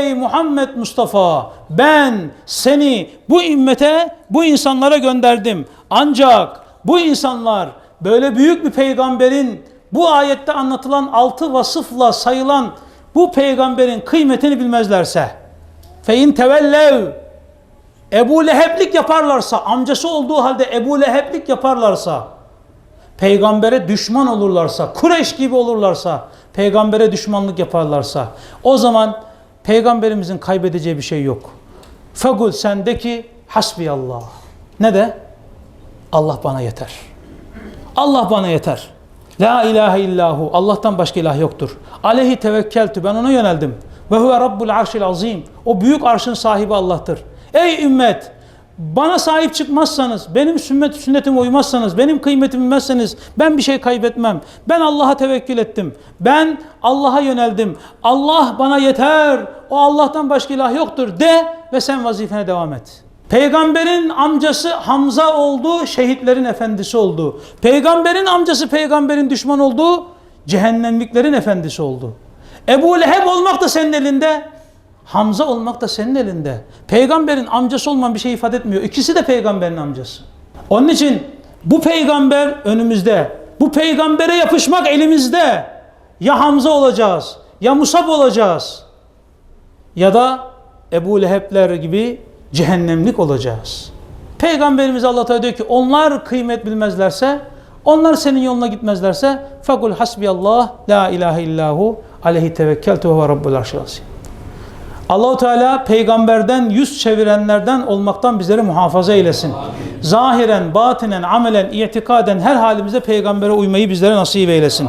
Ey Muhammed Mustafa ben seni bu ümmete bu insanlara gönderdim. Ancak bu insanlar böyle büyük bir peygamberin bu ayette anlatılan altı vasıfla sayılan bu peygamberin kıymetini bilmezlerse fe in tevellev Ebu Leheblik yaparlarsa amcası olduğu halde Ebu Leheblik yaparlarsa peygambere düşman olurlarsa, Kureyş gibi olurlarsa, peygambere düşmanlık yaparlarsa o zaman peygamberimizin kaybedeceği bir şey yok. Fegul sendeki hasbiyallah. Ne de? Allah bana yeter. Allah bana yeter. La ilahe illahu. Allah'tan başka ilah yoktur. Aleyhi tevekkeltü. Ben ona yöneldim. Ve huve rabbul arşil azim. O büyük arşın sahibi Allah'tır. Ey ümmet! Bana sahip çıkmazsanız, benim sünnet sünnetime uymazsanız, benim kıymetimi bilmezseniz ben bir şey kaybetmem. Ben Allah'a tevekkül ettim. Ben Allah'a yöneldim. Allah bana yeter. O Allah'tan başka ilah yoktur de ve sen vazifene devam et. Peygamberin amcası Hamza oldu, şehitlerin efendisi oldu. Peygamberin amcası peygamberin düşman oldu, cehennemliklerin efendisi oldu. Ebu Leheb olmak da senin elinde, Hamza olmak da senin elinde. Peygamberin amcası olman bir şey ifade etmiyor. İkisi de peygamberin amcası. Onun için bu peygamber önümüzde. Bu peygambere yapışmak elimizde. Ya Hamza olacağız, ya Musab olacağız. Ya da Ebu Leheb'ler gibi cehennemlik olacağız. Peygamberimiz Allah Teala diyor ki onlar kıymet bilmezlerse, onlar senin yoluna gitmezlerse fakul hasbiyallah la ilahe illahu aleyhi tevekkeltu ve rabbul arşil. Allahu Teala peygamberden yüz çevirenlerden olmaktan bizleri muhafaza eylesin. Zahiren, batinen, amelen, itikaden her halimizde peygambere uymayı bizlere nasip eylesin.